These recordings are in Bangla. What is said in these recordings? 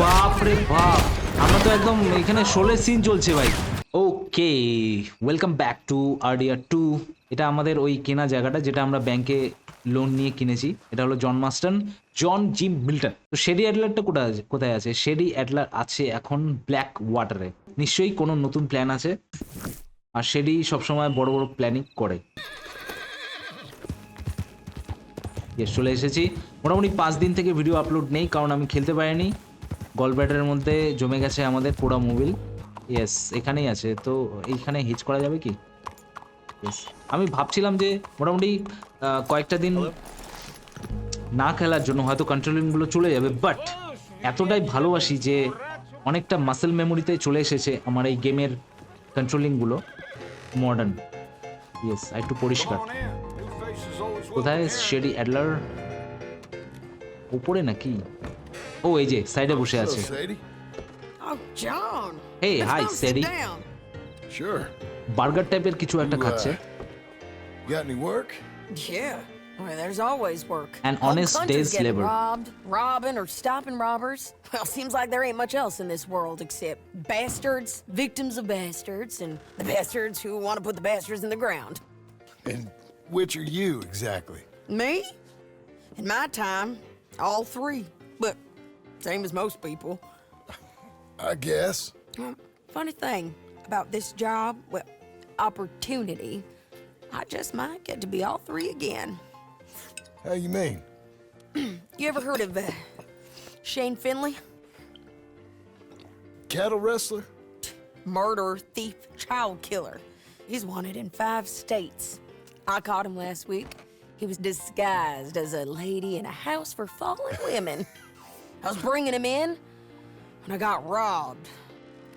বাপ রে বাপ। আমরা তো একদম এখানে শোলের সিন চলছে ভাই। Okay welcome back to RDR two এটা আমাদের ওই কেনা জায়গাটা যেটা আমরা ব্যাংকে লোন নিয়ে কিনেছি। এটা হলো John Maston John Jim Milton তো শেডি অ্যাডলারটা কোথায় আছে কোথায় আছে? শেডি অ্যাডলার আছে এখন ব্ল্যাক ওয়াটারে নিশ্চয়ই কোনো নতুন প্ল্যান আছে? আর শেডি সবসময় বড় বড় প্ল্যানিং করে। চলে এসেছি। মোটামুটি পাঁচ দিন থেকে ভিডিও আপলোড নেই, কারণ আমি খেলতে পারিনি। গলব্যাটারের মধ্যে জমে গেছে আমাদের পোড়া মোবিল ইয়েস এখানেই আছে। তো এইখানে হিচ করা যাবে কি? ইয়েস আমি ভাবছিলাম যে মোটামুটি কয়েকটা দিন না খেলার জন্য হয়তো কন্ট্রোলিংগুলো চলে যাবে বাট এতটাই ভালোবাসি যে অনেকটা মাসেল মেমোরিতে চলে এসেছে আমার এই গেমের কন্ট্রোলিংগুলো মডার্ন ইয়েস একটু পরিষ্কার। কোথায় শেডি অ্যাডলার উপরে নাকি? ও এই যে সাইডে বসে আছে Hello, Sadie. Oh, John. Hey, Let's hi, go sit Sadie. down. Sure. Burger টাইপের কিছু একটা You, uh, খাচ্ছে Got any work? Yeah. Well, there's always work. An Whole honest country's day's getting labor. Robbed, robbing, or stopping robbers. Well, seems like there ain't much else in this world except bastards, victims of bastards, and the bastards who want to put the bastards in the ground. And which are you exactly? Me? In my time, all three. Same as most people. I guess. Well, funny thing about this job, well, opportunity, I just might get to be all three again. How you mean? You ever heard of uh, Shane Finley? Cattle wrestler? Murderer, thief, child killer. He's wanted in five states. I caught him last week. He was disguised as a lady in a house for fallen women. I was bringing him in when I got robbed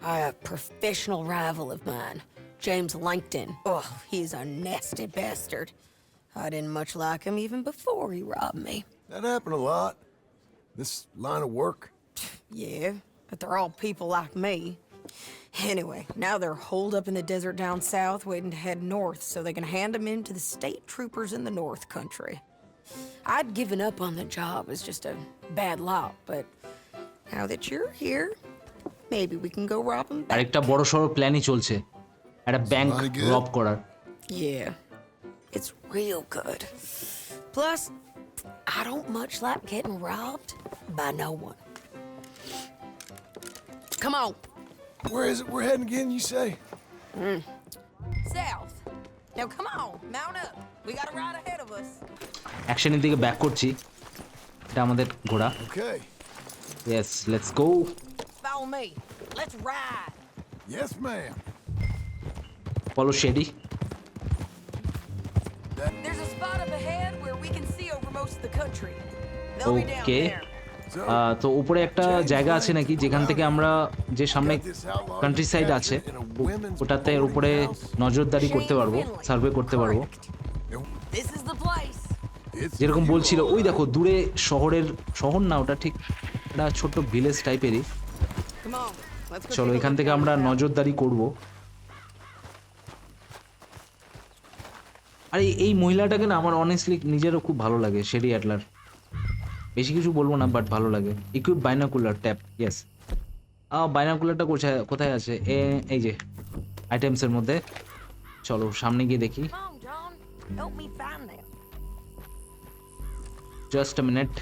by a professional rival of mine, James Langton. Oh, he's a nasty bastard. I didn't much like him even before he robbed me. That happened a lot. This line of work. Yeah, but they're all people like me. Anyway, now they're holed up in the desert down south, waiting to head north so they can hand them in to the state troopers in the north country. I'd given up on the job as just a bad lot, but now that you're here, maybe we can go rob them back. আরেকটা বড় সড়ো প্ল্যানই চলছে একটা ব্যাংক Sounding good. রব করার Yeah, it's real good. Plus, I don't much like getting robbed by no one. Come on, Where is it we're heading again, you say? south. Now come on, mount up. We got a ride ahead of us. অ্যাকশনের দিকে ব্যাক করছি এটা আমাদের ঘোড়া Okay. Yes let's go Follow me. Let's ride. Yes, ma'am. Follow Sadie There's a spot up ahead where we can see over most of the country. They'll be down Okay. there. তো উপরে একটা জায়গা আছে নাকি যেখান থেকে আমরা যে সামনে কান্ট্রি সাইড আছে ওটাতে উপরে নজরদারি করতে পারব সার্ভে করতে পারব। যেরকম বলছিল ওই দেখো দূরে শহরের শহর না ওটা ঠিক একটা ছোট্ট ভিলেজ টাইপেরই. চলো এখান থেকে আমরা নজরদারি করব। আর এই- এই মহিলাটাকে না আমার অনেস্টলি নিজেরও খুব ভালো লাগে শেরি অ্যাডলার বেশি কিছু বলব না বাট ভালো লাগে। ইকুইপ বাইনাকুলার ট্যাপ ইয়েস বাইনাকুলারটা কোথায় কোথায় আছে? এই যে আইটেমসের মধ্যে। চলো সামনে গিয়ে দেখি। জাস্ট আ মিনিট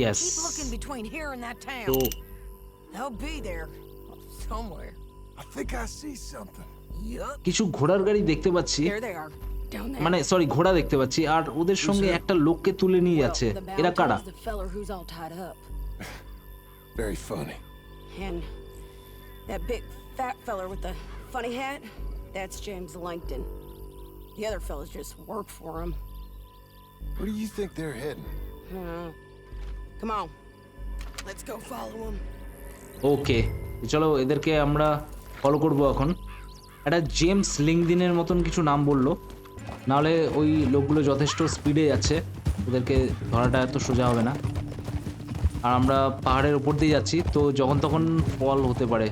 ইয়েস কিছু ঘোড়ার গাড়ি দেখতে পাচ্ছি। মানে সরি ঘোড়া দেখতে পাচ্ছি আর ওদের সঙ্গে একটা লোককে তুলে নিয়ে যাচ্ছে এরা কারা. Very funny. And that big fat feller with the funny hat, that's James Langton. The other fellas just work for him. Where do you think they're heading? Uh, come on. Let's go follow him. ওকে চলো এদেরকে আমরা ফলো করব এখন একটা জেমস লিঙ্কদিনের মতন কিছু নাম বলল নাহলে ওই লোকগুলো যথেষ্ট স্পিডে যাচ্ছে। ওদেরকে ধরাটা এত সোজা হবে না। আর আমরা পাহাড়ের উপর দিয়ে যাচ্ছি তো যখন তখন ফল হতে পারে।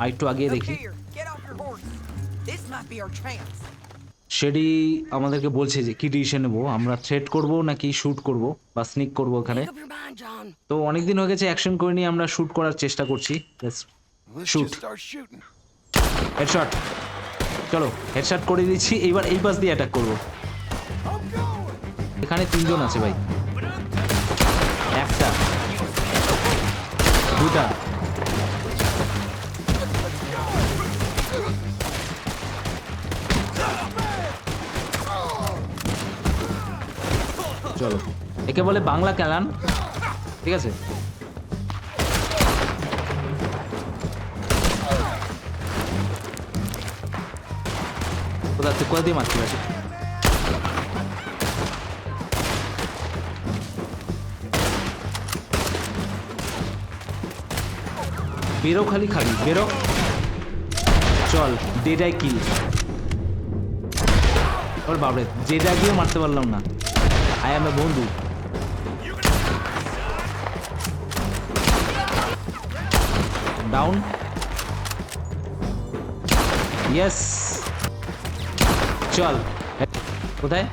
আর একটু আগিয়ে দেখি. সেটি আমাদেরকে বলছে যে কি ডিসিশন নেব? আমরা থ্রেট করব নাকি শ্যুট করব? বা স্নিক করব ওখানে. তো অনেক দিন হয়ে গেছে অ্যাকশন করে নিয়ে আমরা শ্যুট করার চেষ্টা করছি। Shooting. হেডশট চলো হেডশট করে দিচ্ছি এইবার এই পাশ দিয়ে অ্যাটাক করব। এখানে তিনজন আছে ভাই। একটা, দুটা। চলো। একে বলে বাংলা ক্যালান, ঠিক আছে? থেকে কোথা দিয়ে মারতে বেরো খালি খালি বেরো চল ডেটাই কিল ওর বাবরে জেডা গিয়ে মারতে পারলাম না আই এ বন্ধু ডাউন ইয়েস চল। কোথায়.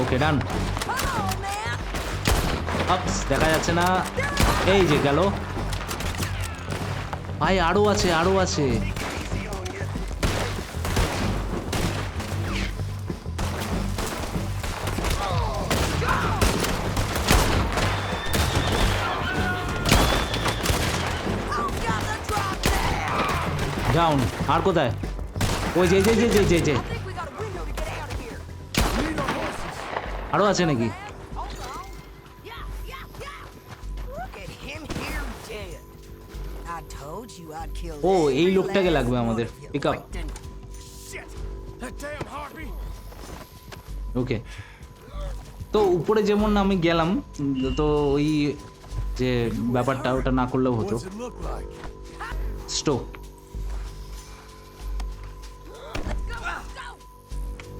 ওকে ডান দেখা যাচ্ছে না। এই যে গেল। ভাই আরও আছে আরও আছে. ডাউন আর কোথায়? ওই যে যে যে যে আরও আছে নাকি? ও, এই লোকটাকে লাগবে আমাদের। পিক আপ ওকে তো উপরে যেমন আমি গেলাম, তো ওই যে ব্যাপারটা, ওটা না করলেও হতো। স্টোক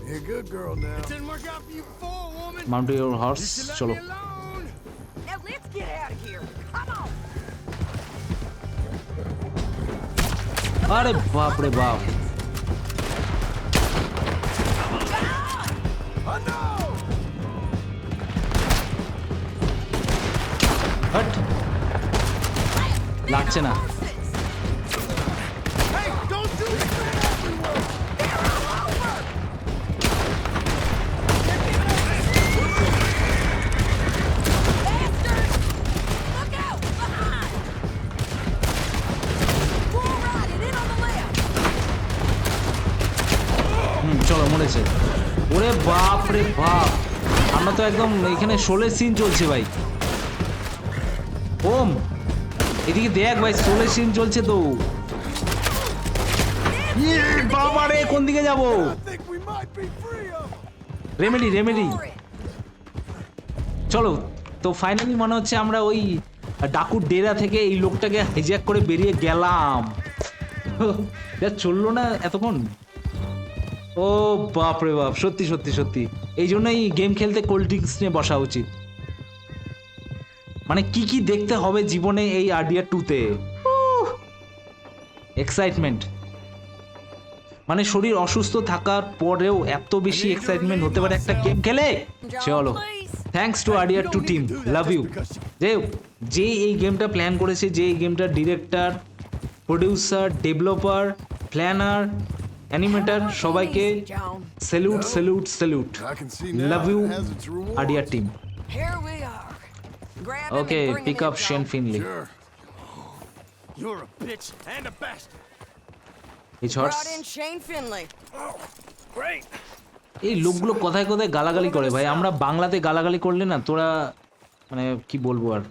You're a good girl now. Didn't work out for you before, woman. Mount your horse Let চলো me alone. Now let's get out of here. Come on. আরে বাপ রে বাপ I know! হট লাগছে না হুম ওরে বাপ রে বাপ। আমরা তো একদম এখানে শোলের সিন চলছে ভাই। ওম, এদিকে দেখ ভাই শোলের সিন চলছে তো। বাবা রে, কোন দিকে যাব. রেমেডি রেমেডি চলো, তো ফাইনালি মনে হচ্ছে আমরা ওই ডাকুর ডেরা থেকে এই লোকটাকে হাইজ্যাক করে বেরিয়ে গেলাম। যা চলল না এতক্ষণ? ও বাপ রে বাপ, সত্যি সত্যি সত্যি। এই জন্যই গেম খেলতে কোল্ড ড্রিঙ্কস নিয়ে বসা উচিত। মানে কি কি দেখতে হবে জীবনে এই আরডিয়া টুতে এক্সাইটমেন্ট মানে শরীর অসুস্থ থাকার পরেও এত বেশি এক্সাইটমেন্ট হতে পারে একটা গেম খেলে? চলো। Thanks to RDR two team love you যে যে এই গেমটা প্ল্যান করেছে, যে এই গেমটার director producer developer planner animator সবাইকে salute salute salute love you. RDR team okay pick up Shane Finley. এই লোকগুলো কোথায় কোথায় গালাগালি করে ভাই? আমরা বাংলাতে গালাগালি করলে না তোরা মানে কি বলব আর?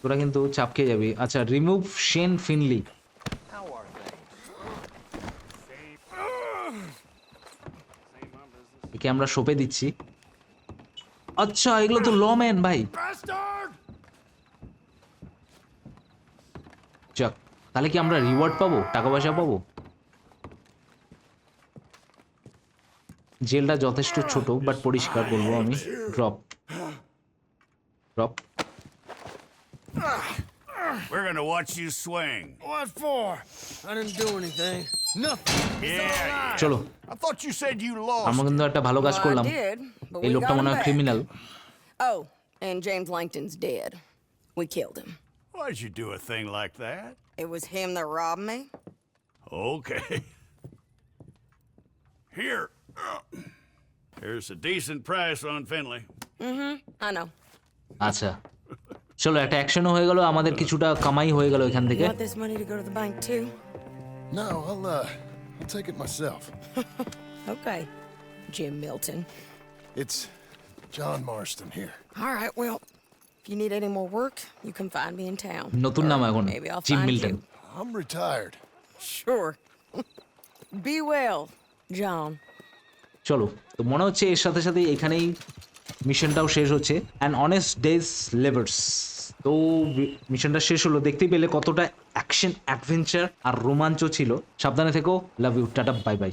তোরা কিন্তু চাপ খেয়ে যাবি। আচ্ছা রিমুভ শেন ফিনলি একে আমরা সোপে দিচ্ছি। আচ্ছা এগুলো তো লম্যান ভাই! যাক, তাহলে কি আমরা রিওয়ার্ড পাবো? টাকা পয়সা পাবো? জেলটা যথেষ্ট ছোট বাট পরিষ্কার করব আমি। Drop Drop We're gonna watch you swing. What for? I didn't do anything. Nothing. Yeah. চলো I thought you said you lost. আমরা কিন্তু একটা ভালো কাজ Well, করলাম I did, but এই we লোকটা got মনে him হয় back. Criminal Oh, and James Langton's dead. We killed him. Why'd you do a thing like that? It was him that robbed me. Okay. Here. Here's a decent price on Finley. I know. আচ্ছা চলো একটা অ্যাকশনও হয়ে গেল আমাদের কিছুটা কামাই হয়ে গেল এখান থেকে? No, I'll, uh, I'll take it myself. Okay, Jim Milton. It's John Marston here. All right, well, if you need any more work, you can find me in town. নতুন নাম এখন I'll find Milton you. I'm retired. Sure. Be well, John. চলো তো মনে হচ্ছে এর সাথে সাথে এখানেই মিশনটাও শেষ হচ্ছে অ্যান্ড অনেস্ট ডেজ লেভার্স তো মিশনটা শেষ হলো দেখতেই পেলে কতটা অ্যাকশন অ্যাডভেঞ্চার আর রোমাঞ্চ ছিল। সাবধানে থেকো love you tata bye bye